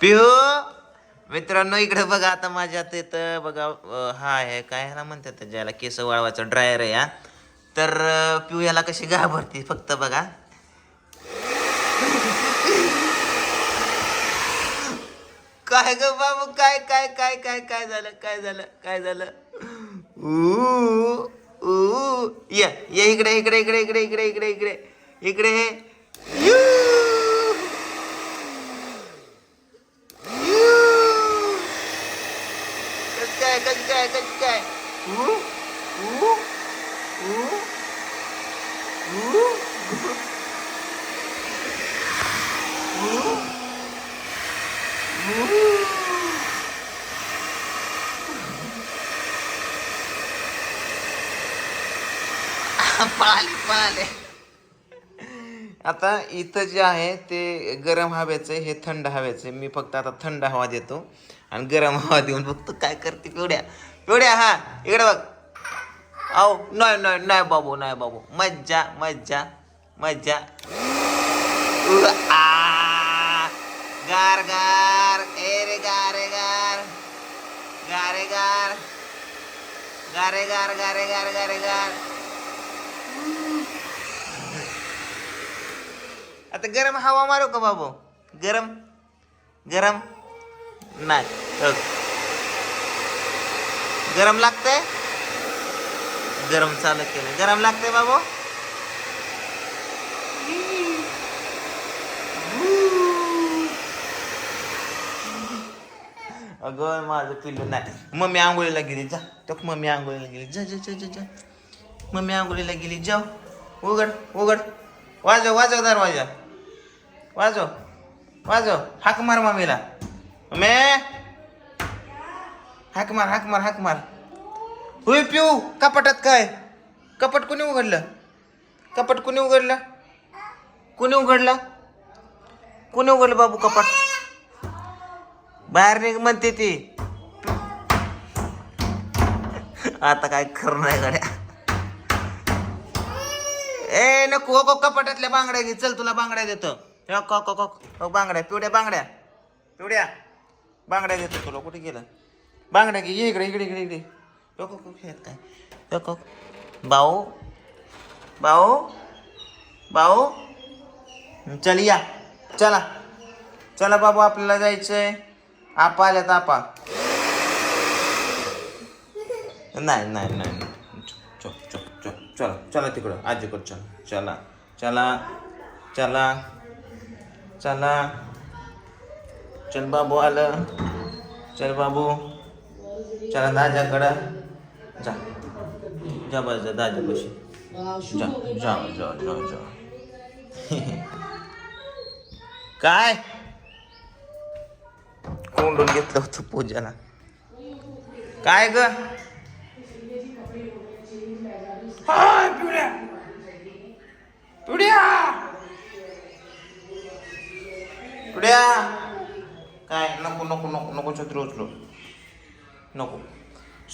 पिहू! मित्रांनो इकडे बघा आता माझ्या तिथं बघा हा आहे काय ह्याला म्हणतात ज्याला केस वाळवायचा ड्रायर आहे हा. तर पिऊ याला कशी घाबरते फक्त बघा. काय ग बाबू काय काय काय काय काय झालं काय झालं काय झालं? ऊ ऊ ये ये इकडे इकडे इकडे इकडे इकडे इकडे इकडे इकडे Ganyan, ganyan, ganyan. Huh? Huh? Huh? Huh? Huh? Huh? Ang pangalit-pangalit. Eh. आता इथं जे आहे ते गरम हवेचं आहे, हे थंड हवेचं आहे. मी फक्त आता थंड हवा देतो. आणि गरम हवा देऊन फक्त काय करते पिवड्या? पिवड्या हा इकडे बघ. आओ नाही नाही नाही बाबू नाही बाबू. मज्जा मज्जा मज्जा. उ, आ, गार गार. ए रे गारे गार. गारे गार. गारे गार गारे गार गारे गार. आता गरम हवा मारू का बाबू? गरम? गरम? नाही अ. गरम लागतंय? गरम चालू केलं गरम लागतंय बाबू? अगं माझं पिल्लू नाही. मम्मी आंघोळीला गेली जा. तो मम्मी आंघोळीला गेली. जा जा जा जा जा. मम्मी आंघोळीला गेली जाऊ. उघड उघड. वाजव वाजव दरवाजा. वाजव. वाजव. हाक मार मम्मीला. मे हाक मार हाक मार हाक मार. होय पिऊ कपाटात काय? कपाट कोणी उघडलं? कपाट कोणी उघडलं? कोणी उघडलं? कोणी उघडलं बाबू कपाट? बाहेर निघ म्हणते ती. आता काय खरं नाही गड्या. ए नको हो कपाटातल्या बांगड्या घे. चल तुला बांगड्या देतो. हे कॉक कॉक हो बांगड्या पिवड्या बांगड्या. पिवड्या. बांगड्या देतो तुला कुठे गेलं? बांगड्या घे ये इकडे इकडे इकडे इकडे. हो को खेळत काय? हो कॉक भाऊ भाऊ भाऊ चल या. चला. चला बाबू आपल्याला जायचंय. आपा आल्यात आपा. नाही नाही नाही चल चला चला तिकडं. आजीकडं चला. चला चला चला. चला चल बाबू आलं. चल बाबू. चला दाजाकडं जा. जा बस जा दाजापाशी जा जा जा जा जा. काय? कोंडून घेतलं होतं पूजाला. काय ग? हाय पिवड्या पिवड्या काय? नको नको नको नको छत्री उचलो. नको.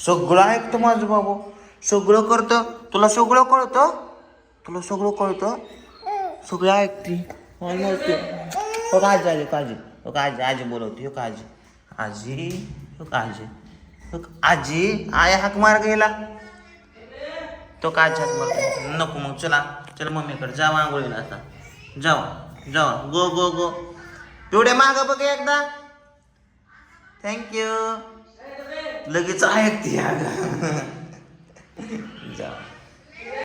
सगळं ऐकतं माझं बाबू. सगळं करतं. तुला सगळं कळतं? तुला सगळं कळतं? सगळं ऐकते. काय हो का आजी आली काळजी. हो का आजी आजी बोलवते. हो का आजी आजी हो का आजी हो आजी आया हाक मार गेला. तो काय हाक मार नको मग चला चल मम्मीकडे. जावा आंघोळीला आता. जावा जावा. गो गो गो. एवढे माग बघ एकदा. थँक्यू लगेच ऐकते जा